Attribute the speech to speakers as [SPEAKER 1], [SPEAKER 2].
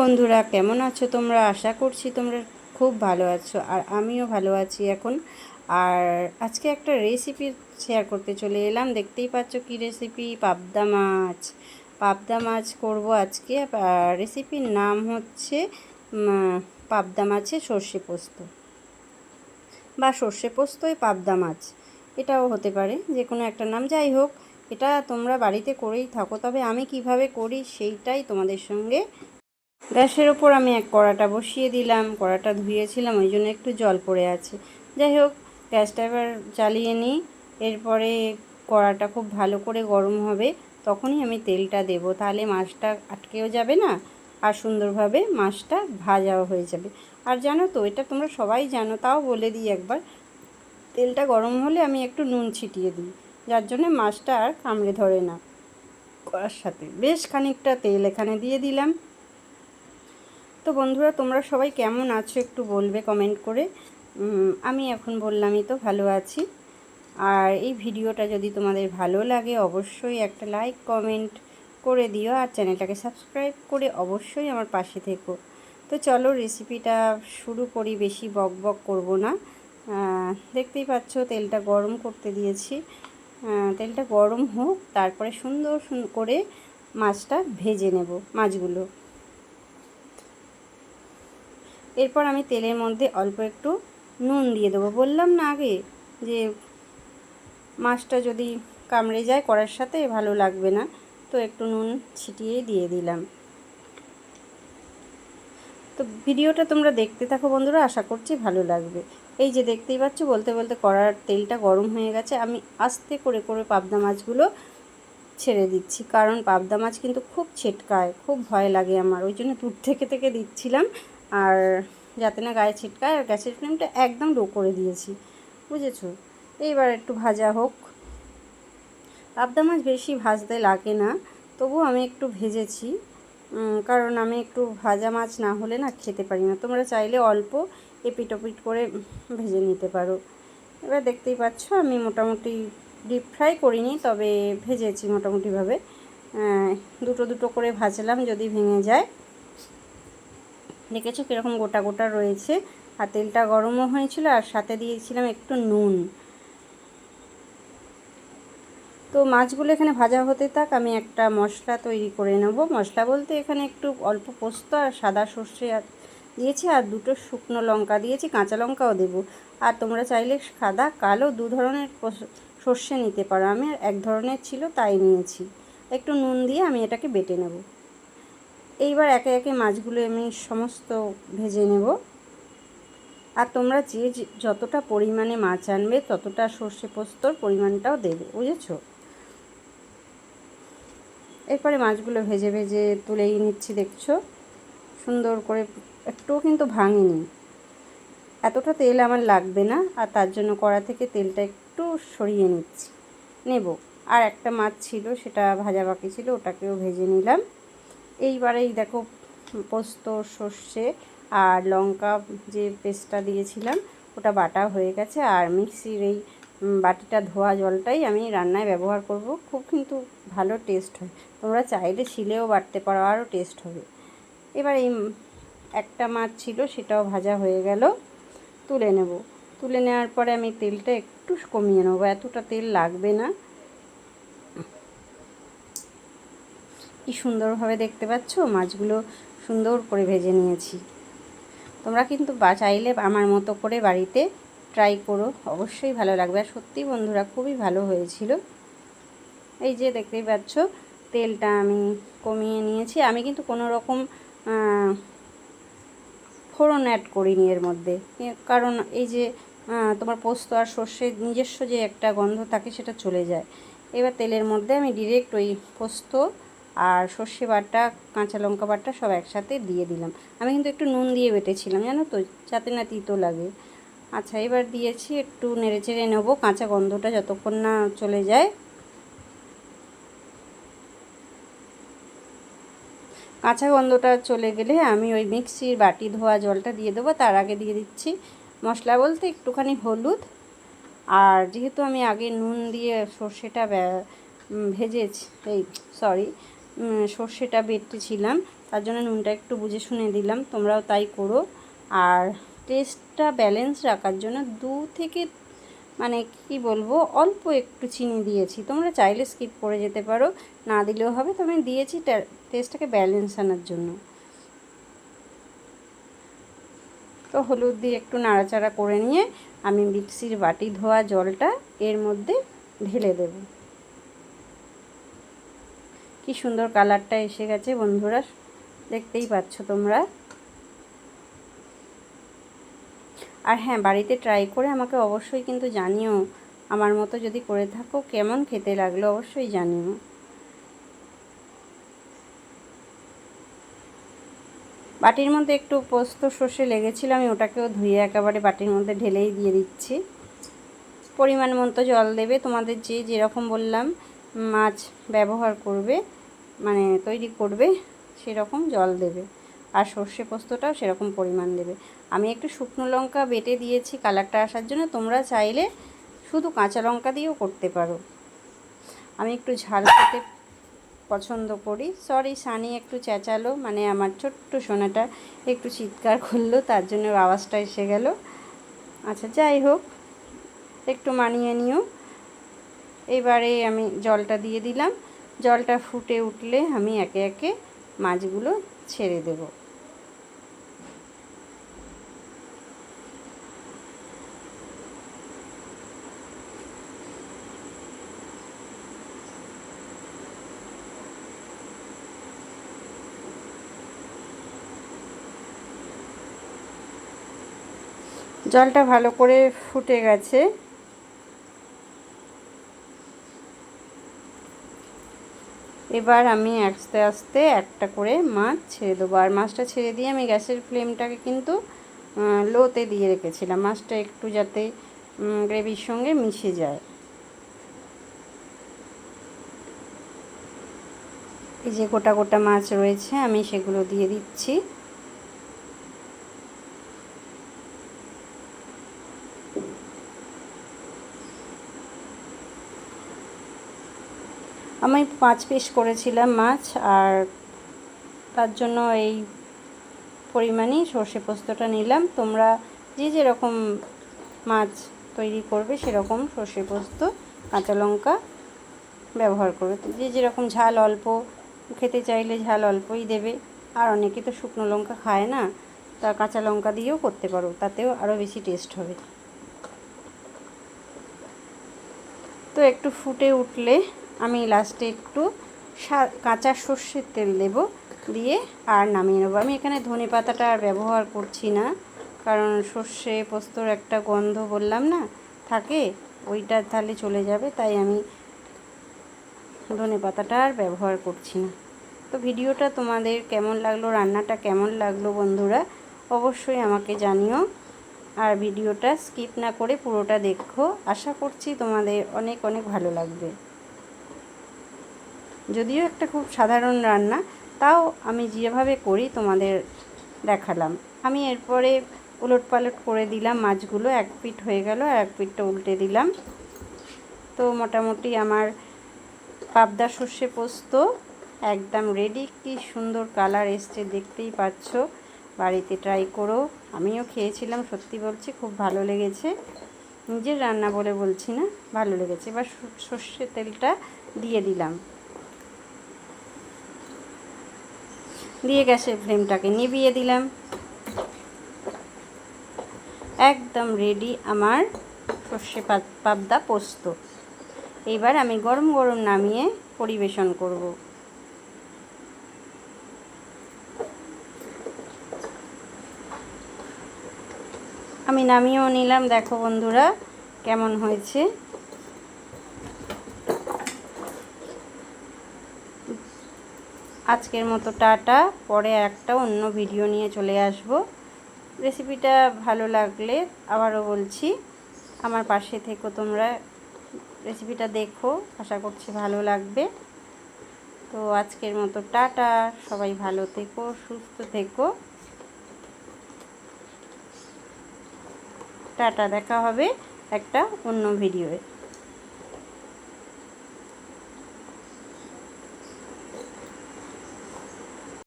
[SPEAKER 1] বন্ধুরা, কেমন আছো তোমরা? আশা করছি তোমরা খুব ভালো আছো আর আমিও ভালো আছি এখন। আর আজকে একটা রেসিপি শেয়ার করতে চলে এলাম। দেখতেই পাচ্ছ কি রেসিপি পাবদা মাছ। পাবদা মাছ করব আজকে। রেসিপির নাম হচ্ছে পাবদা মাছে সর্ষে পোস্ত। বা সর্ষে পোস্তই পাবদা মাছ। এটাও হতে পারে যে কোনো একটা নাম। যাই হোক, এটা তোমরা বাড়িতে করেই থাকো। তবে আমি কীভাবে করি, সেইটাই তোমাদের সঙ্গে গ্যাসের ওপর আমি এক কড়াটা বসিয়ে দিলাম, কড়াটা ধুয়েছিলাম, ওই জন্য একটু জল পড়ে আছে। যাই হোক, গ্যাসটা এবার চালিয়ে নিই। এরপরে কড়াটা খুব ভালো করে গরম হবে, তখনই আমি তেলটা দেব। তাহলে মাছটা আটকেও যাবে না, আর সুন্দরভাবে মাছটা ভাজাও হয়ে যাবে। আর জানো তো, এটা তোমরা সবাই জানো, তাও বলে দিই একবার, তেলটা গরম হলে আমি একটু নুন ছিটিয়ে দিই, যার জন্য মাছটা আর কামড়ে ধরে না। করার সাথে বেশ খানিকটা তেল এখানে দিয়ে দিলাম। তো বন্ধুরা, তোমরা সবাই কেমন আছো একটু বলবে কমেন্ট করে। আমি এখন বললামই তো ভালো আছি। আর এই ভিডিওটা যদি তোমাদের ভালো লাগে, অবশ্যই একটা লাইক কমেন্ট করে দিও। আর চ্যানেলটাকে সাবস্ক্রাইব করে অবশ্যই আমার পাশে থেকো। তো চলো রেসিপিটা শুরু করি। বেশি বক বক করব না। দেখতেই পাচ্ছ, তেলটা গরম করতে দিয়েছি। তেলটা গরম হোক, তারপরে সুন্দর সুন্দর করে মাছটা ভেজে নেব, মাছগুলো। এরপর আমি তেলের মধ্যে অল্প একটু নুন দিয়ে দেবো। বললাম না আগে যে মাছটা যদি কামড়ে যায় করার সাথে, ভালো লাগবে না। তো একটু নুন ছিটিয়েই দিয়ে দিলাম। তো ভিডিওটা তোমরা দেখতে থাকো বন্ধুরা, আশা করছি ভালো লাগবে। এই যে দেখতেই পাচ্ছ, বলতে বলতে কড়ার তেলটা গরম হয়ে গেছে। আমি আস্তে করে করে পাবদা মাছগুলো ছেড়ে দিচ্ছি, কারণ পাবদা মাছ কিন্তু খুব ছেটকায়, খুব ভয় লাগে আমার। ওই জন্য দূর থেকে থেকে দিচ্ছিলাম। আর যাতে না গায়ে ছিটকায়, আর গ্যাসের ফ্লেমটা একদম লো করে দিয়েছি, বুঝেছ? এইবার একটু ভাজা হোক। পাবদা মাছ বেশি ভাজতে লাগে না তবু আমি একটু ভেজেছি। কারণ আমি একটু ভাজা মাছ না হলে না খেতে পারি না। তোমরা চাইলে অল্প এপিট ওপিট করে ভেজে নিতে পারো। এবার দেখতেই পাচ্ছ, আমি মোটামুটি ডিপ ফ্রাই করিনি, তবে ভেজেছি মোটামুটিভাবে। দুটো দুটো করে ভাজলাম যদি ভেঙে যায়। দেখেছ কীরকম গোটা গোটা রয়েছে? আর তেলটা গরমও হয়েছিল আর সাথে দিয়েছিলাম একটু নুন। তো মাছগুলো এখানে ভাজা হতে থাক, আমি একটা মশলা তৈরি করে নেব। মশলা বলতে এখানে একটু অল্প পোস্ত আর সাদা সর্ষে দিয়েছি আর দুটো শুকনো লঙ্কা দিয়েছি, কাঁচা লঙ্কাও দেবো। আর তোমরা চাইলে সাদা, কালো দু ধরনের সর্ষে নিতে পারো। আমি এক ধরনের ছিল তাই নিয়েছি। একটু নুন দিয়ে আমি এটাকে বেটে নেব। এইবার একে একে মাছগুলো আমি সমস্ত ভেজে নেব। আর তোমরা যে যতটা পরিমাণে মাছ আনবে, ততটা সর্ষে পোস্তর পরিমাণটাও দেবে, বুঝেছ? এরপরে মাছগুলো ভেজে ভেজে তুলেই নিচ্ছি, দেখছ? সুন্দর করে, একটুও কিন্তু ভাঙিনি। এতটা তেল আমার লাগবে না, আর তার জন্য কড়া থেকে তেলটা একটু সরিয়ে নিচ্ছি। নেব। আর একটা মাছ ছিল, সেটা ভাজা বাকি ছিল, ওটাকেও ভেজে নিলাম। এইবারেই দেখো পোস্ত, সর্ষে আর লঙ্কা যে পেস্টটা দিয়েছিলাম, ওটা বাটা হয়ে গেছে। আর মিক্সির এই বাটিটা ধোয়া জলটাই আমি রান্নায় ব্যবহার করব। খুব কিন্তু ভালো টেস্ট হয়। তোমরা চাইলে শিলেও বাটতে পারো, আরও টেস্ট হবে। এবার এই একটা মাছ ছিল, সেটাও ভাজা হয়ে গেল। তুলে নেব। তুলে নেওয়ার পরে আমি তেলটা একটু কমিয়ে নেব। এতটা তেল লাগবে না। কি সুন্দরভাবে দেখতে পাচ্ছ? মাছগুলো সুন্দর করে ভেজে নিয়েছি। তোমরা কিন্তু চাইলে আমার মতো করে বাড়িতে ট্রাই করো। অবশ্যই ভালো লাগবে। আর সত্যি বন্ধুরা, খুবই ভালো হয়েছিল। এই যে দেখতেই পাচ্ছ, তেলটা আমি কমিয়ে নিয়েছি। আমি কিন্তু কোনো রকম ফোড়ন অ্যাড করিনি এর মধ্যে। কারণ এই যে তোমার পোস্ত আর সর্ষের নিজস্ব যে একটা গন্ধ থাকে সেটা চলে যায়। এবার তেলের মধ্যে আমি ডিরেক্ট ওই পোস্ত আর সর্ষে বাটা, কাঁচা লঙ্কা বাটা সব একসাথে দিয়ে দিলাম। আমি কিন্তু একটু নুন দিয়ে বেটেছিলাম, জানো তো? যাতে না তিতো লাগে। আচ্ছা এবার দিয়েছি একটু নেড়ে চেড়ে নেব, কাঁচা গন্ধটা যতক্ষণ না চলে যায়। কাঁচা গন্ধটা চলে গেলে আমি ওই মিক্সির বাটি ধোয়া জলটা দিয়ে দেবো। তার আগে দিয়ে দিচ্ছি মশলা বলতে একটুখানি হলুদ। আর যেহেতু আমি আগে নুন দিয়ে সর্ষেটা ভেজেছি, এই সরি সর্ষেটা বেটেছিলাম, তার জন্য নুনটা একটু বুঝে শুনে দিলাম, তোমরাও তাই করো। আর টেস্টটা ব্যালেন্স রাখার জন্য দু থেকে মানে কি বলব, অল্প একটু চিনি দিয়েছি। তোমরা চাইলে স্কিপ করে যেতে পারো, না দিলেও হবে। তবে দিয়েছি টেস্টটাকে ব্যালেন্স আনার জন্য। তো হলুদ দিয়ে একটু নাড়াচাড়া করে নিয়ে আমি মিক্সির বাটি ধোয়া জলটা এর মধ্যে ঢেলে দেব। কি সুন্দর কালারটা এসে গেছে বন্ধুরা, দেখতেই পাচ্ছ তোমরা। আর হ্যাঁ বাড়িতে ট্রাই করে আমাকে অবশ্যই কিন্তু জানিও, আমার মতো যদি করে থাকো, কেমন খেতে লাগল অবশ্যই জানিও। বাটির মধ্যে একটু পোস্ত সর্ষে লেগেছিল, আমি ওটাকেও ধুয়ে একেবারে বাটির মধ্যে ঢেলেই দিয়ে দিচ্ছি। পরিমাণ মতো জল দেবে, তোমাদের যে যেরকম বললাম মাছ ব্যবহার করবে মানে তৈরি করবে, সেরকম জল দেবে। আর সর্ষে পোস্তটাও সেরকম পরিমাণ দেবে। আমি একটু শুকনো লঙ্কা বেটে দিয়েছি, কালারটা আসার জন্য। তোমরা চাইলে শুধু কাঁচা লঙ্কা দিয়েও করতে পারো। আমি একটু ঝাল খেতে পছন্দ করি। সরি সানি একটু চেঁচালো মানে আমার ছোট্ট সোনাটা একটু চিৎকার করল, তার জন্য আওয়াজটা এসে গেল। আচ্ছা যাই হোক, একটু মানিয়ে নিও। এবারে আমি জলটা দিয়ে দিলাম। জলটা ফুটে উঠলে আমি একে একে মাছগুলো ছেড়ে দেবো। জলটা ভালো করে ফুটে গেছে। এবার আমি আস্তে আস্তে একটা করে মাছ ছেড়ে দেবো। আর মাছটা ছেড়ে দিয়ে আমি গ্যাসের ফ্লেমটাকে কিন্তু লোতে দিয়ে রেখেছিলাম। মাছটা একটু যাতে গ্রেভির সঙ্গে মিশে যায়। এই যে গোটা গোটা মাছ রয়েছে, আমি সেগুলো দিয়ে দিচ্ছি। আমি পাঁচ পিস করেছিলাম মাছ আর তার জন্য এই পরিমাণেই সর্ষে পোস্তটা নিলাম। তোমরা যে যেরকম মাছ তৈরি করবে সেরকম সর্ষে পোস্ত, কাঁচা লঙ্কা ব্যবহার করবে। যে যেরকম ঝাল অল্প, খেতে চাইলে ঝাল অল্পই দেবে। আর অনেকে তো শুকনো লঙ্কা খায় না, তা কাঁচা লঙ্কা দিয়েও করতে পারো, তাতেও আরও বেশি টেস্ট হবে। তো একটু ফুটে উঠলে আমি লাস্টে একটু কাঁচা সর্ষের তেল দেব দিয়ে আর নামিয়ে নেব। আমি এখানে ধনে পাতাটা আর ব্যবহার করছি না, কারণ সর্ষে পোস্তর একটা গন্ধ বললাম না, থাকে, ওইটা তাহলে চলে যাবে, তাই আমি ধনে পাতাটা আর ব্যবহার করছি না। তো ভিডিওটা তোমাদের কেমন লাগল, রান্নাটা কেমন লাগল বন্ধুরা, অবশ্যই আমাকে জানিও। আর ভিডিওটা স্কিপ না করে পুরোটা দেখো। আশা করছি তোমাদের অনেক অনেক ভালো লাগবে। যদিও একটা খুব সাধারণ রান্না, তাও আমি যেভাবে করি তোমাদের দেখালাম। আমি এরপরে উলট পালট করে দিলাম মাছগুলো, এক পিঠ হয়ে গেল এক পিঠটা উল্টে দিলাম। তো মোটামুটি আমার পাবদা সর্ষে পোস্ত একদম রেডি কি সুন্দর কালার এসছে, দেখতেই পাচ্ছ। বাড়িতে ট্রাই করো। আমিও খেয়েছিলাম, সত্যি বলছি, খুব ভালো লেগেছে। নিজের রান্না বলে বলছি না, ভালো লেগেছে। এবার সর্ষে তেলটা দিয়ে দিলাম। দিয়ে গ্যাসের ফ্লেমটাকে নিভিয়ে দিলাম। একদম রেডি আমার সর্ষে পাবদা পোস্ত। এবার আমি গরম গরম নামিয়ে পরিবেশন করব। আমি নামিয়েও নিলাম, দেখো বন্ধুরা, কেমন হয়েছে। আজকের মতো টাটা। পরে একটা অন্য ভিডিও নিয়ে চলে আসব। রেসিপিটা ভালো লাগলে আবারও বলছি, আমার পাশে থেকো তোমরা। রেসিপিটা দেখো, আশা করছি ভালো লাগবে। তো আজকের মতো টাটা। সবাই ভালো থেকো, সুস্থ থেকো। টাটা, দেখা হবে একটা অন্য ভিডিওয়ে